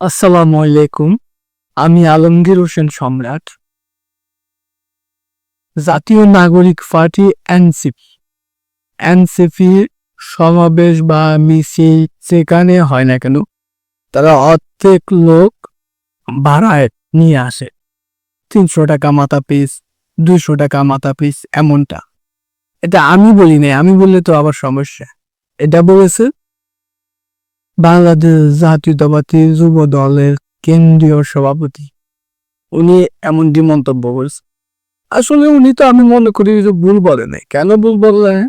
আসসালামু আলাইকুম। আমি আলমগীর হোসেন সম্রাট। জাতীয় নাগরিক পার্টি এনসিপি। এনসিপি সমাবেশ বা মিছিল যেখানে হয় না কেন, তারা অর্ধেক লোক ভাড়ায় নিয়ে আসে। তিনশো টাকা মাথা পিস, দুইশো টাকা মাথা পিস, এমনটা। এটা আমি বলি নাই, আমি বললে তো আবার সমস্যা। এটা বলেছে বাংলাদেশ জাতীয়তাবাদী যুব দলের কেন্দ্রীয় সভাপতি। উনি এমনটি মন্তব্য করেছেন। আসলে উনি তো আমি মনে করি যে ভুল বলে নাই। কেন ভুল বললেন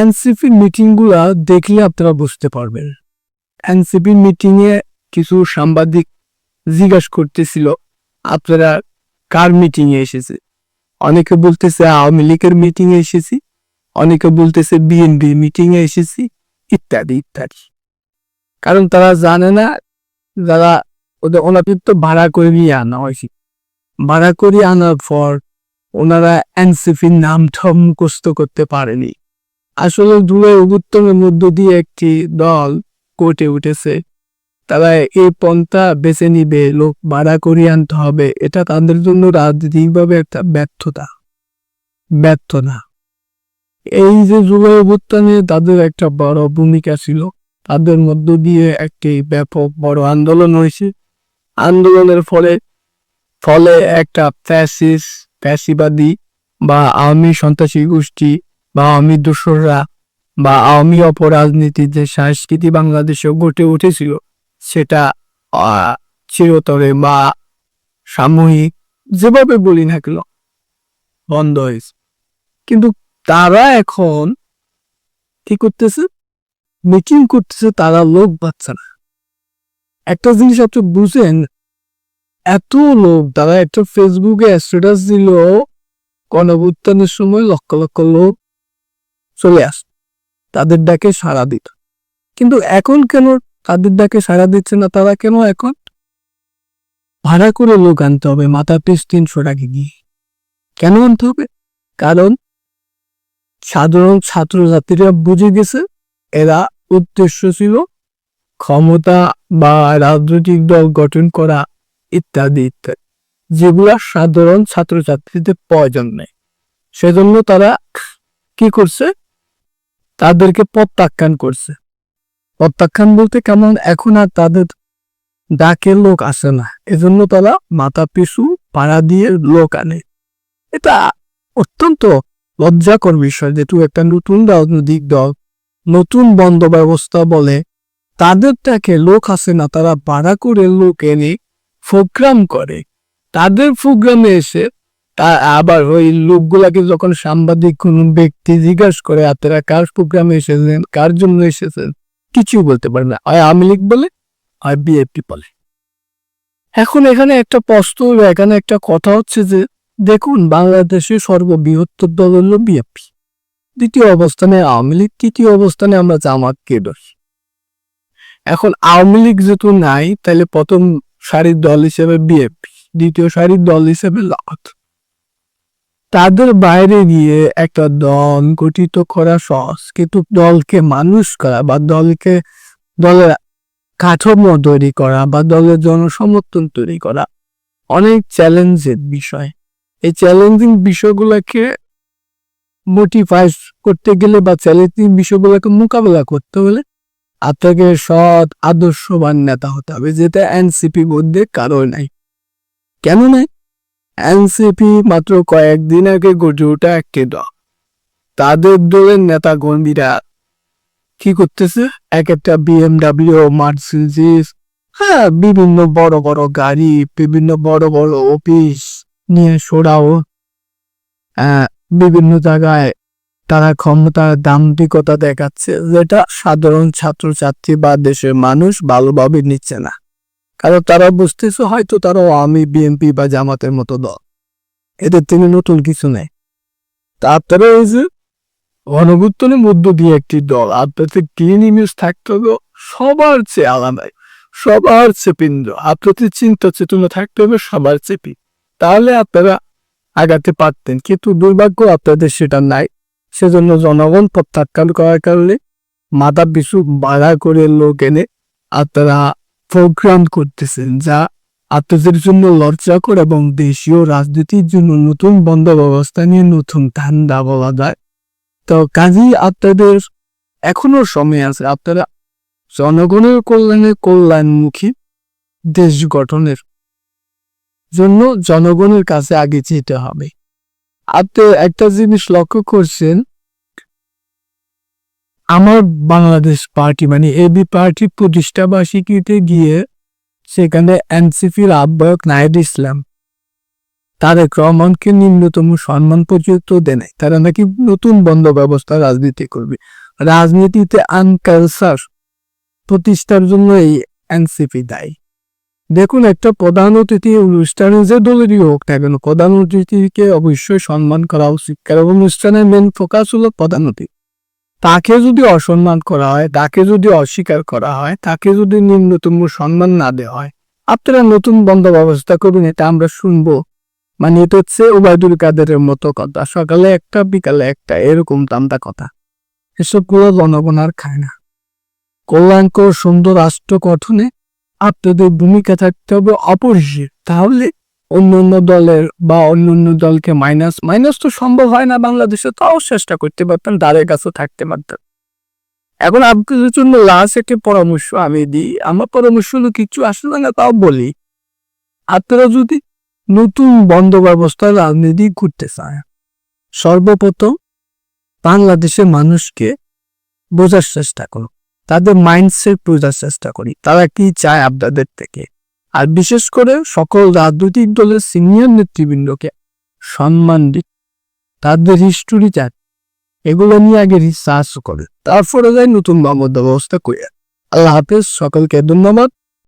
এনসিপি মিটিংগুলা দেখলে আপনারা বুঝতে পারবেন। এনসিপি মিটিং এ কিছু সাংবাদিক জিজ্ঞাসা করতেছিল, আপনারা কার মিটিং এ এসেছে? অনেকে বলতেছে, আওয়ামী লীগের মিটিং এ এসেছি। অনেকে বলতেছে বিএনপি মিটিং এ এসেছি। ইত্যাদি ইত্যাদি। কারণ তারা জানে না, যারা ওদের, ওনাদের ভাড়া করে নিয়ে আনা হয়েছে। ভাড়া করে আনার পর ওনারা এনসিপির নামটা মুখস্থ করতে পারেনি। আসলে দূরে অভ্যুত্থানের মধ্য দিয়ে একটি দল কোর্টে উঠেছে। তারা এই পন্থা বেছে নিবে, লোক ভাড়া করে আনতে হবে, এটা তাদের জন্য রাজনৈতিকভাবে একটা ব্যর্থতা। ব্যর্থতা। এই যে যুব অভ্যুত্থানে তাদের একটা বড় ভূমিকা ছিল। তাদের মধ্য দিয়ে একটি ব্যাপক বড় আন্দোলন হয়েছে। আন্দোলনের ফলে ফলে একটা ফ্যাসিস, ফ্যাসিবাদী বা আওয়ামী সন্ত্রাসী গোষ্ঠী বা আওয়ামী দোসররা বা আওয়ামী অপরাজনীতির যে সংস্কৃতি বাংলাদেশে গড়ে উঠেছিল, সেটা চিরতরে বা সাময়িক, যেভাবে বলি না কেন, বন্ধ হয়েছে। কিন্তু তারা এখন কি করতেছে? মিটিং করতেছে, তারা লোক পাচ্ছে না। একটা জিনিস আপনি বুঝেন, এত লোক, তারা একটা ফেসবুকে স্ট্যাটাস দিল গণভুত্থানের সময় লক্ষ লক্ষ লোক চলে আস, তাদের ডাকে সাড়া দিত। কিন্তু এখন কেন তাদের ডাকে সাড়া দিচ্ছে না তারা কেন এখন? ভাড়া করে লোক আনতে হবে মাথা পিস তিনশো টাকা গিয়ে কেন আনতে হবে? কারণ সাধারণ ছাত্রছাত্রীরা বুঝে গেছে, এরা উদ্দেশ্য ছিল ক্ষমতা বা রাজনৈতিক দল গঠন করা ইত্যাদি ইত্যাদি, যেগুলা সাধারণ ছাত্রছাত্রীদের প্রয়োজন নেই। সেজন্য তারা কি করছে? তাদেরকে প্রত্যাখ্যান করছে। প্রত্যাখ্যান বলতে কেমন? এখন আর তাদের ডাকে লোক আসে না। এজন্য তারা মাথা পিছু পাড়া দিয়ে লোক আনে। এটা অত্যন্ত লজ্জাকর বিষয় যেহেতু একটা নতুন রাজনৈতিক দল, নতুন বন্ধ ব্যবস্থা বলে। তাদের থেকে লোক আসে না, তারা ভাড়া করে লোক এনে প্রোগ্রাম করে। তাদের প্রোগ্রামে এসে তা আবার ওই লোকগুলাকে যখন সাংবাদিক কোন ব্যক্তি জিজ্ঞাসা করে আপনারা কার প্রোগ্রামে এসেছেন? কার জন্য এসেছেন? কিছু বলতে পারে না। হয় আওয়ামী লীগ বলে, হয় বিএপি বলে। এখন এখানে একটা প্রশ্ন, এখানে একটা কথা হচ্ছে যে দেখুন, বাংলাদেশের সর্ববৃহত্তর দল হল বিএপি দ্বিতীয় অবস্থানে আওয়ামী লীগ, তৃতীয় অবস্থানে আমরা জামাতকে ধরি। এখন আওয়ামী লীগ যেহেতু নাই তাহলে প্রথম সারির দল হিসেবে বিএপি দ্বিতীয় সারির দল হিসেবে লাত তাদের বাইরে গিয়ে একটা দল গঠিত করা সহজ, কিন্তু দলকে মানুষ করা বা দলকে, দলের কাঠামো তৈরি করা বা দলের জনসমর্থন তৈরি করা অনেক চ্যালেঞ্জের বিষয়। এই চ্যালেঞ্জিং বিষয়গুলোকে মোটিফাই করতে গেলে বা চ্যালেঞ্জিং বিষয়গুলোকে মোকাবেলা করতে হলে আপনাকে সৎ, আদর্শবান নেতা হতে হবে, যেটা এনসিপি মধ্যে কারও নাই। কেন নাই? এনসিপি মাত্র কয়েকদিন আগে গড়ে ওঠা একটি দল। তাদের দলের নেতা কর্মীরা কি করতেছে? এক একটা বিএমডাব্লিউ মার্সিডিস হ্যাঁ বিভিন্ন বড় বড় গাড়ি, বিভিন্ন বড় বড় অফিস নিয়ে সরাও বিভিন্ন জায়গায় তারা ক্ষমতার দাম্ভিকতা দেখাচ্ছে যেটা সাধারণ ছাত্রছাত্রী বা দেশের মানুষ ভালোভাবে নিচ্ছে না। কারণ তারা বুঝতেছে হয়তো তারা আওয়ামী বিএনপি বা জামাতের মতো দল। এদের থেকে নতুন কিছু নেই। তারপরে এই যে গণভুত্থানের মধ্য দিয়ে একটি দল, আপনাদের গ্রিন ইমেজ থাকতে হবে? সবার চেয়ে আলাদাই সবার পিন্ড আপনাদের চিন্তা চেতনা থাকতে হবে, সবার চেয়ে পিন। তাহলে আপনারা আগাতে পারতেন, কিন্তু দুর্ভাগ্য আপনাদের সেটা নাই। সেজন্য জনগণ প্রত্যাখ্যান করার কারণে মাথা পিছু বাড়া করে লোক এনে আপনারা প্রোগ্রাম করতেছেন, যা আপনাদের জন্য লজ্জাকর এবং দেশীয় রাজনীতির জন্য নতুন বন্ধ ব্যবস্থা নিয়ে নতুন ধান্দা বলা যায়। তো কাজেই আপনাদের এখনও সময় আছে, আপনারা জনগণের কল্যাণে কল্যাণমুখী দেশ গঠনের জন্য জনগণের কাছে আগে যেতে হবে। আপনি একটা জিনিস লক্ষ্য করছেন, আমার বাংলাদেশ পার্টি মানে এবি পার্টি প্রতিষ্ঠা বার্ষিকীতে গিয়ে সেখানে এনসিপির আহ্বায়ক নায়েদ ইসলাম তারেক রহমানকে নিম্নতম সম্মান পর্যন্ত দেয় তারা নাকি নতুন বন্ধ ব্যবস্থা রাজনীতি করবে। রাজনীতিতে আনকালচার প্রতিষ্ঠার জন্য এই এনসিপি দায়ী। দেখুন, একটা প্রধান অতিথি অনুষ্ঠানে যে দলেরই হোক না কেন, প্রধান অতিথিকে অবশ্যই সম্মান করা উচিত। কারণ অনুষ্ঠানের মেন ফোকাস হলো প্রধান অতিথি। তাকে যদি অসম্মান করা হয়, তাকে যদি অস্বীকার করা হয়, তাকে যদি নিম্নতম সম্মান না দেওয়া হয়, আপনারা নতুন বন্ধ ব্যবস্থা করবেন এটা আমরা শুনব। মানে এটা হচ্ছে ওবায়দুল কাদেরের মতো কথা। সকালে একটা, বিকালে একটা, এরকম দামটা কথা। এসবগুলো জনগণ আর খায় না। কল্যাণকর সুন্দর রাষ্ট্র গঠনে আপনাদের ভূমিকা থাকতে হবে অপরিসীম তাহলে অন্য অন্য দলের বা অন্য অন্য দলকে মাইনাস মাইনাস তো সম্ভব হয় না বাংলাদেশে, তাও চেষ্টা করতে পারতেন দ্বারের কাছে থাকতে পারতেন এখন আপনাদের জন্য লাস্ট একটি পরামর্শ আমি দিই। আমার পরামর্শ হলো কিছু আসলে না, তাও বলি। আপনারা যদি নতুন বন্ধ ব্যবস্থার রাজনীতি করতে চায় সর্বপ্রথম বাংলাদেশের মানুষকে বোঝার চেষ্টা করো তাদের মাইন্ডসেট বোঝার চেষ্টা করি। তারা কি চায় আপনাদের থেকে? আর বিশেষ করে সকল রাজনৈতিক দলের সিনিয়র নেতৃবৃন্দকে সম্মান দিন তাদের হিস্টোরি চান এগুলো নিয়ে আগে রিসার্চ করে। তারপরে যায় নতুন মামদ ব্যবস্থা করে। আল্লাহ হাফেজ, সকলকে ধন্যবাদ।